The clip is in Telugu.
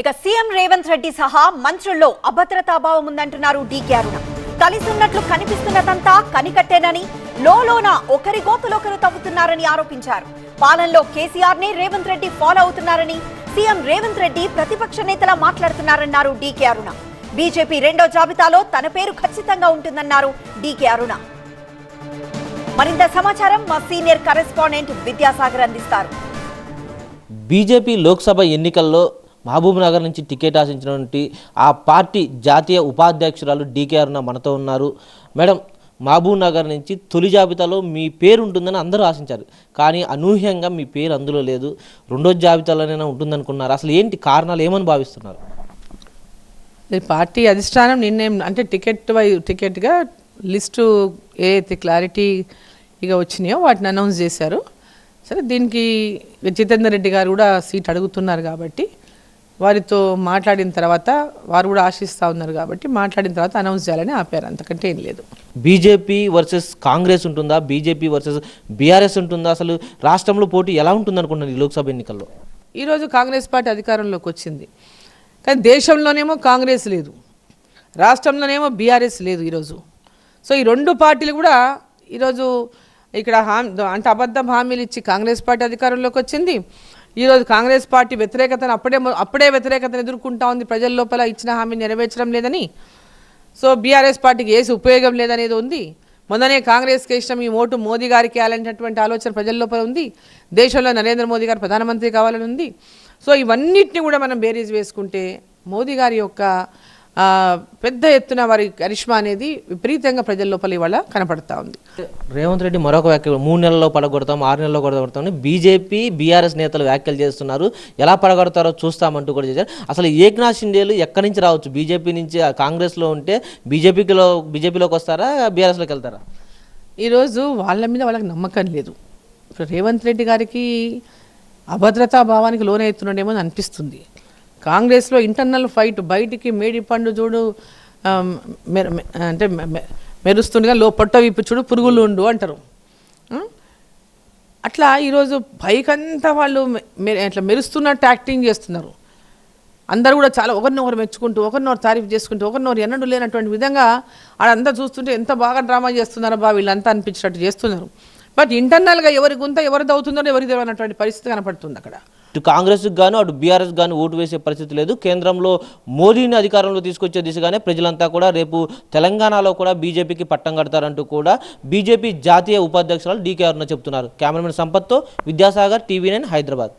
ఇక సీఎం రేవంత్ రెడ్డి సహా మంత్రుల్లో అభద్రతాభావం ఉందంటున్నారు డీకే అరుణ. కలిసి ఉన్నట్లు కనిపిస్తున్నదంతా కనికట్టేనని లోలోన ఒకరి గోతులొకరు తవ్వుతున్నారని ఆరోపించారు. పాలనలో కేసీఆర్ని రేవంత్ రెడ్డి ఫాలో అవుతున్నారని సీఎం రేవంత్ రెడ్డి ప్రతిపక్ష నేతలా మాట్లాడుతున్నారన్నారు డీకే అరుణ. బీజేపీ రెండో జాబితాలో తన పేరు ఖచ్చితంగా ఉంటుందన్నారు డీకే అరుణ. మరింత సమాచారం మా సీనియర్ కరెస్పాండెంట్ విద్యాసాగర్ అందిస్తారు. బీజేపీ లోక్సభ ఎన్నికల్లో మహబూబ్ నగర్ నుంచి టికెట్ ఆశించినటువంటి ఆ పార్టీ జాతీయ ఉపాధ్యక్షురాలు డీకే అరుణ మనతో ఉన్నారు. మేడం మహబూబ్ నగర్ నుంచి తొలి జాబితాలో మీ పేరు ఉంటుందని అందరూ ఆశించారు. కానీ అనూహ్యంగా మీ పేరు అందులో లేదు. రెండో జాబితాలోనైనా ఉంటుందనుకున్నారు. అసలు ఏంటి కారణాలు ఏమని భావిస్తున్నారు? పార్టీ అధిష్టానం నిర్ణయం అంటే టికెట్ వై టికెట్గా లిస్టు ఏ అయితే క్లారిటీ ఇక వచ్చినాయో వాటిని అనౌన్స్ చేశారు. సరే దీనికి జితేందర్ రెడ్డి గారు కూడా సీట్ అడుగుతున్నారు కాబట్టి వారితో మాట్లాడిన తర్వాత వారు కూడా ఆశిస్తూ ఉన్నారు కాబట్టి మాట్లాడిన తర్వాత అనౌన్స్ చేయాలని ఆపారు. అంతకంటే ఏం లేదు. బీజేపీ వర్సెస్ కాంగ్రెస్ ఉంటుందా? బీజేపీ వర్సెస్ బీఆర్ఎస్ ఉంటుందా? అసలు రాష్ట్రంలో పోటీ ఎలా ఉంటుంది అనుకుంటున్నారు ఈ లోక్సభ ఎన్నికల్లో? ఈరోజు కాంగ్రెస్ పార్టీ అధికారంలోకి వచ్చింది. కానీ దేశంలోనేమో కాంగ్రెస్ లేదు. రాష్ట్రంలోనేమో బీఆర్ఎస్ లేదు ఈరోజు సో ఈ రెండు పార్టీలు కూడా ఈరోజు ఇక్కడ హామీ అంటే అబద్ధం హామీలు ఇచ్చి కాంగ్రెస్ పార్టీ అధికారంలోకి వచ్చింది. ఈరోజు కాంగ్రెస్ పార్టీ వ్యతిరేకతను అప్పుడే అప్పుడే వ్యతిరేకతను ఎదుర్కొంటా ఉంది. ప్రజల లోపల ఇచ్చిన హామీ నెరవేర్చడం లేదని. సో బీఆర్ఎస్ పార్టీకి ఏసి ఉపయోగం లేదనేది ఉంది. మొన్ననే కాంగ్రెస్కి ఇష్టం ఈ ఓటు మోదీ గారికి వేయాలనేటటువంటి ఆలోచన ప్రజల లోపల ఉంది. దేశంలో నరేంద్ర మోదీ గారు ప్రధానమంత్రి కావాలని ఉంది. సో ఇవన్నిటిని కూడా మనం బేరీజ్ వేసుకుంటే మోదీ గారి యొక్క పెద్ద ఎత్తున వారి కరిష్మా అనేది విపరీతంగా ప్రజల లోపల ఇవాళ కనపడతా ఉంది. రేవంత్ రెడ్డి మరొక వ్యాఖ్య మూడు నెలల్లో పడగొడతాం ఆరు నెలల్లో పడగొడతాం బీజేపీ బీఆర్ఎస్ నేతలు వ్యాఖ్యలు చేస్తున్నారు. ఎలా పడగొడతారో చూస్తామంటూ కూడా చేశారు. అసలు ఏక్నాథ్ షిండేలు ఎక్కడి నుంచి రావచ్చు? బీజేపీ నుంచి కాంగ్రెస్లో ఉంటే బీజేపీలో బీజేపీలోకి వస్తారా బీఆర్ఎస్లోకి వెళ్తారా? ఈరోజు వాళ్ళ మీద వాళ్ళకి నమ్మకం లేదు. ఇప్పుడు రేవంత్ రెడ్డి గారికి అభద్రతా భావానికి లోనవుతున్నాడేమో అని అనిపిస్తుంది. కాంగ్రెస్లో ఇంటర్నల్ ఫైట్ బయటికి మేడి పండు చూడు మె- అంటే మె- మెరుస్తుండగా లో పొట్ట విప్పు చూడు పురుగులు ఉండు అంటారు అట్లా ఈరోజు పైకంతా వాళ్ళు మె- అట్లా మెరుస్తున్నట్టు యాక్టింగ్ చేస్తున్నారు. అందరూ కూడా చాలా ఒకరినొకరు మెచ్చుకుంటూ ఒకరినొకరు తారీఫ్ చేసుకుంటూ ఒకరినొకరు ఎన్నడూ లేనటువంటి విధంగా ఆడంతా చూస్తుంటే ఎంత బాగా డ్రామా చేస్తున్నారో బా వీళ్ళంతా అనిపించినట్టు చేస్తున్నారు. బట్ ఇంటర్నల్గా ఎవరి గుంత ఎవరిది దవుతుందో ఎవరిది అన్నటువంటి పరిస్థితి కనపడుతుంది అక్కడ. ఇటు కాంగ్రెస్కి గాను అటు బీఆర్ఎస్ గాను ఓటు వేసే పరిస్థితి లేదు. కేంద్రంలో మోదీని అధికారంలో తీసుకొచ్చే దిశగానే ప్రజలంతా కూడా రేపు తెలంగాణలో కూడా బీజేపీకి పట్టం కడతారంటూ కూడా బీజేపీ జాతీయ ఉపాధ్యక్షురాలు డీకే అరుణ చెప్తున్నారు. కెమెరామెన్ సంపత్తో విద్యాసాగర్ టీవీ నైన్ హైదరాబాద్.